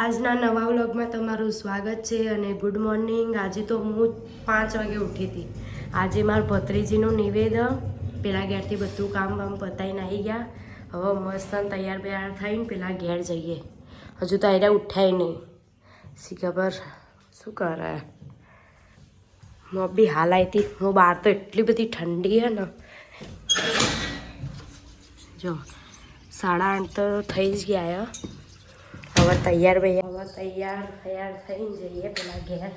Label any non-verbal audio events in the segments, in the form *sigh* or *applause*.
આજના નવા વ્લોગમાં તમારું સ્વાગત છે અને ગુડ મોર્નિંગ. આજે તો હું પાંચ વાગે ઉઠી હતી. આજે મારા ભત્રીજીનું નિવેદન. પેલા ઘેરથી બધું કામ બામ પતાવીને આવી ગયા. હવે મસ્ત તૈયાર બૈયાર થઈને પેલા ઘેર જઈએ. હજુ તો આયરા ઉઠાય નહીં. શી ખબર શું કરે? હું બી હાલ આવી હતી. હું બહાર તો એટલી બધી ઠંડી હે ને. જો, સાડા આઠ તો થઈ જ ગયા હવે તૈયાર ભાઈ હવે તૈયાર તૈયાર થઈને જઈએ પેલા ઘેર.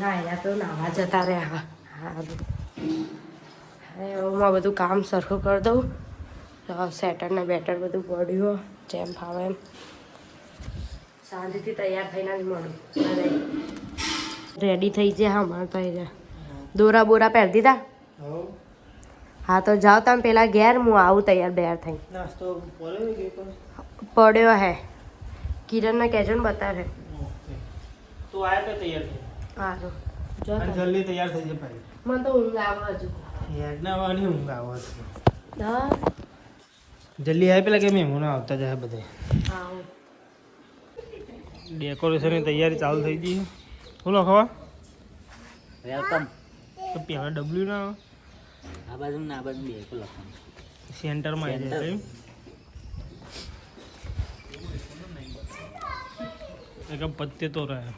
ના એના તો નાવા જતા રહ્યા. સારું હવે હું બધું કામ સરખું કરી દઉં. સેટર ને બેટર બધું પડ્યું, જેમ ફાવે એમ. શાંતિથી તૈયાર થઈને જ મળું. રેડી થઈ જાય હા મારે તો દોરા બોરા પહેરી દીધા હા તો જાઓ તમે પેલા ઘેર હું આવું તૈયાર તૈયાર થઈ નાસ્તો પડ્યો હે. કિરણને કહેજો ને બતાવે. તું આય તો તૈયાર થઈ સારું જો. જલ્દી તૈયાર થઈ જાય ભાઈ. મને તો ઊંઘ આવે હજુ. યાદના ઊંઘ આવે છે હા? જલ્દી આવે પેલા કે મહેમાનો આવતા જાય બધે આવું ડેકોરેશનની તૈયારી ચાલુ થઈ ગઈ બોલો ખવા. વેલકમ તો પહેલા ડબલ્યુ ના આ બાજુ ને આ બાજુ બે એક લખવાનું. સેન્ટરમાં આવી જાય એમ? એક પત્તે તો રહે. *laughs*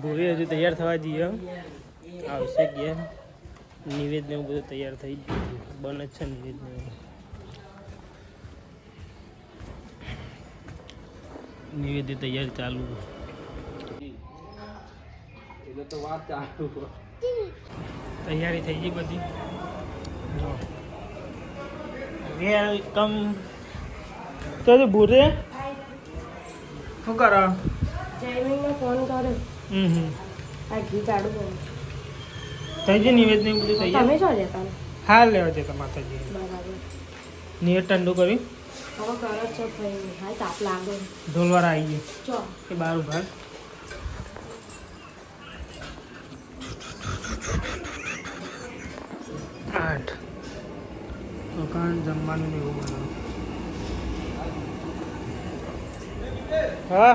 ભૂરી હજુ તૈયાર થવા જઈએ આવશે ગયા નિવેદ ને એવું બધું તૈયાર થઈ ગયું બને છે નિવેદ ને એવું. નિવેદની તૈયારી ચાલુ. તૈયારી થઈ ગઈ બધી. વેલકમ તો ભૂરે શું કરો? ફોન કરે હમ હમ. આ ઘી કાઢું થઈ ગઈ નિવેદ ને બધું તમે જાય છો ને હાલ લેવા જતા માતાજી બરાબર. નિવેદ ઠંડુ કરી હવે કરો છો ભાઈ. હા તાપ લાગે. ઢોલવાળા આવી ચો ગઈ કે બાર ઊભા. આઠ. દુકાન જમવાનું ને એવું બનાવ. હા?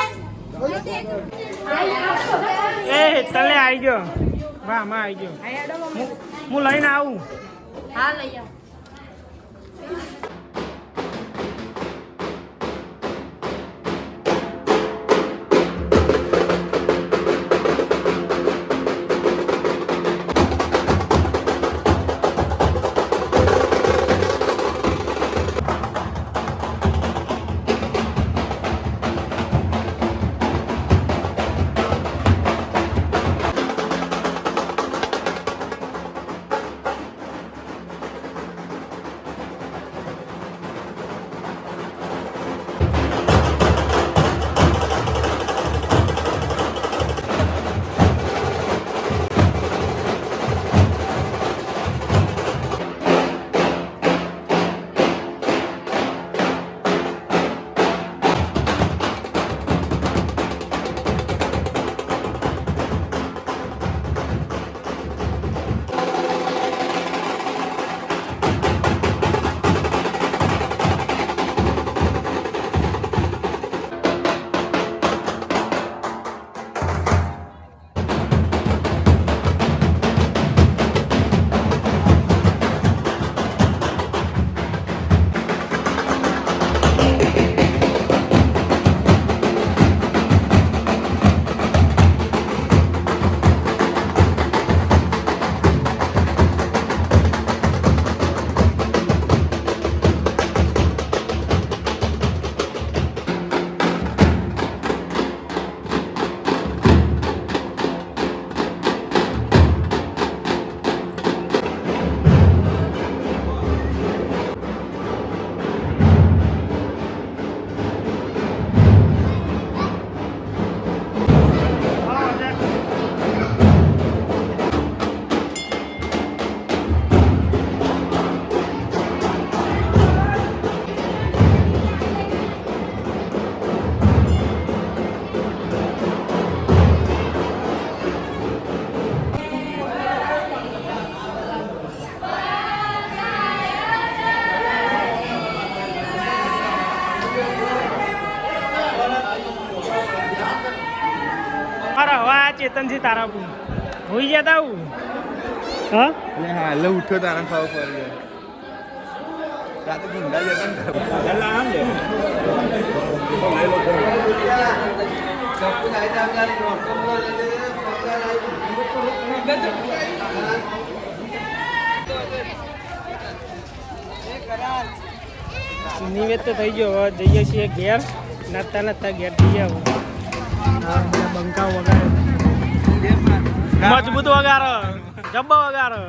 એ તલે આવી ગયો. વાહમાં આવી ગયો. હું- લઈને આવું. હા લઈ આવ. આ ચેતનથી તારાપુર હોઈ ગયા તા આવું હા એટલે હા એટલે ઉઠ્યો તારા ખાવ પડી ગયો રાતે ગુંડા જતા ને એટલે આમ લે નિવેદ તો થઈ ગયો હવે જઈએ છીએ ઘેર નાતા નાતા ઘેર જઈએ હવે બંકાઓ વગાડે મજબૂત વગાડો. જબ્બો વગાડો.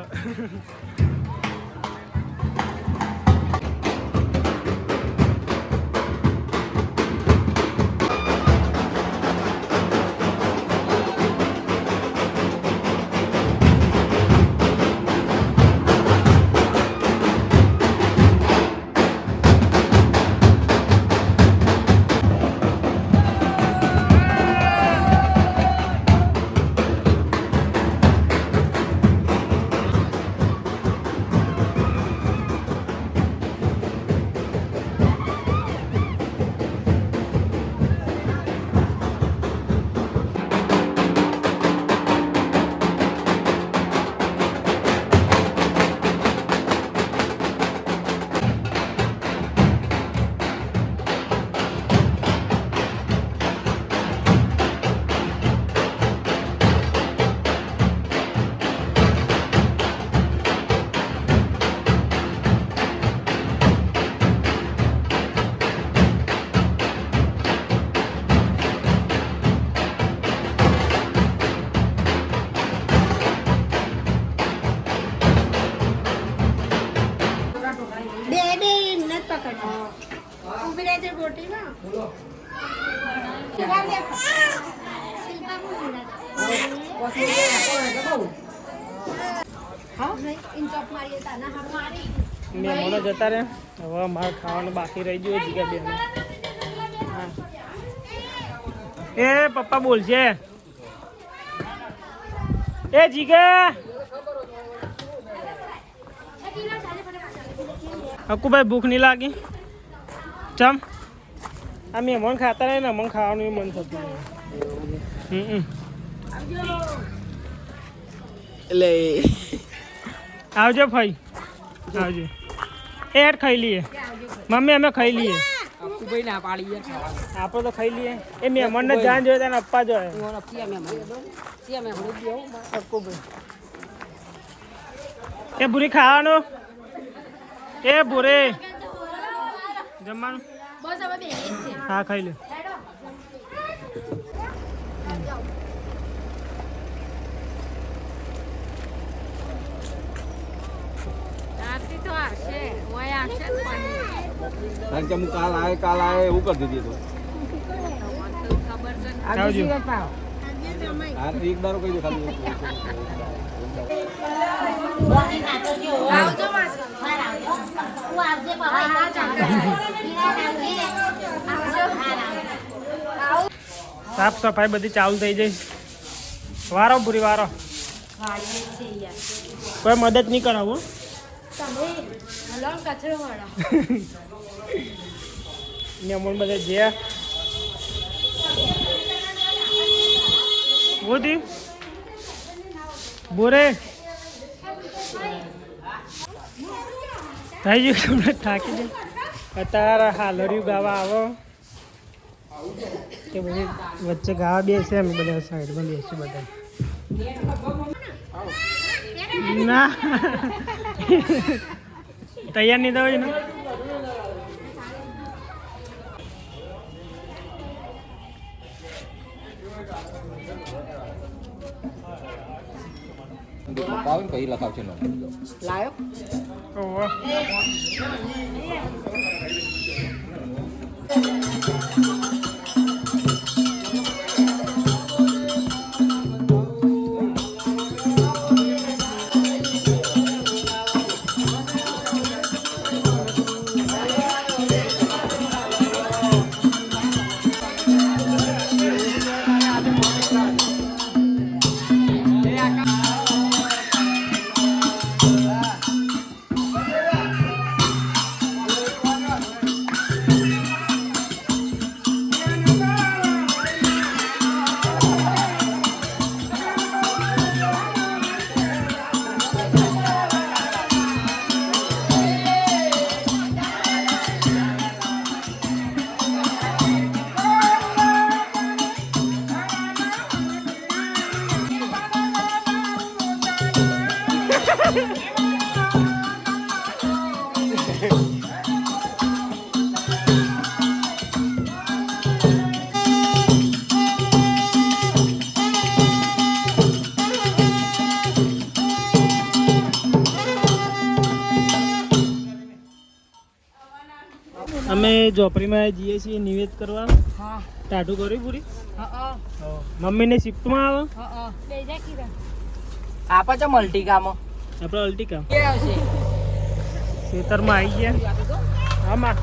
જતા રહે હવે મારે ખાવાનું બાકી રહી ગયું જીગા બેન એ પપ્પા બોલશે એ જીગા. હકુભાઈ ભૂખ નહીં લાગી. ચમ. આ મહેમાન ખાતા રહે ને મને ખાવાનું મન થતું હમ એટલે આવજો ભાઈ. આવજો. એ ખાઈ લઈએ. મમ્મી અમે ખાઈ લઈએ. આપણે તો ખાઈ લઈએ. એ મહેમાનને જાન જોઈએ તને અપ્પા જોઈએ એ ભૂરી ખાવાનું? એ ભૂરે. જમવાનું? હા ખાઈ લે રાત્રિ તો આવશે ઓય આવશે જ પણ કારણ કે હું કાલ આય કાલ આય એવું કરી દીધું આવજો. એક દારો કહી દો ખાલી. આવજો માસી તું સાફ સફાઈ બધી ચાલુ થઈ જઈ. વારો ભૂરી વારો. કોઈ મદદ નહીં કરાવું બોરે થઈ ગયું થાકી જાય અત્યારે હાલરિયું ગાવા આવો કે બધી વચ્ચે ગાવા બેસે અમે બધા સાઈડમાં બેસી બધા ના. તૈયાર નહીં થવાય ને? પછી લખાવશે ઓહો. અમે ઝોપડીમાં જઈએ છીએ નિવેદ કરવા? હા. ટાઢું કર્યું પૂરી? હા મમ્મીને શિફ્ટમાં આવે. હા બેજા કિરણ આપે છે મલ્ટી કામો આપણે અલ્ટિકા. કે આવશે. ખેતરમાં આવી ગયા. આમાં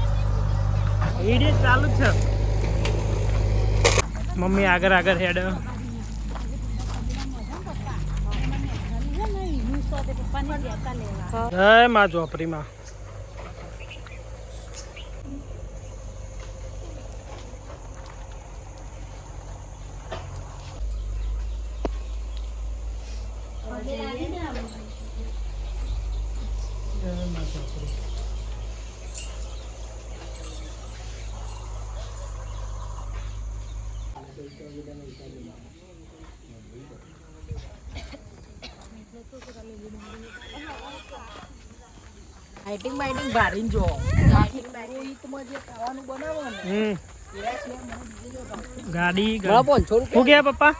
વીડિયો ચાલુ જ છે. મમ્મી આગળ આગળ હેડ. જય માં ઝોપડીમાં. લાઇટિંગ બાઇટિંગ ભારીને જો. રોહિતમાં જે ખાવાનું બનાવો ને ગાડી રૂપિયા ગયા પપ્પા?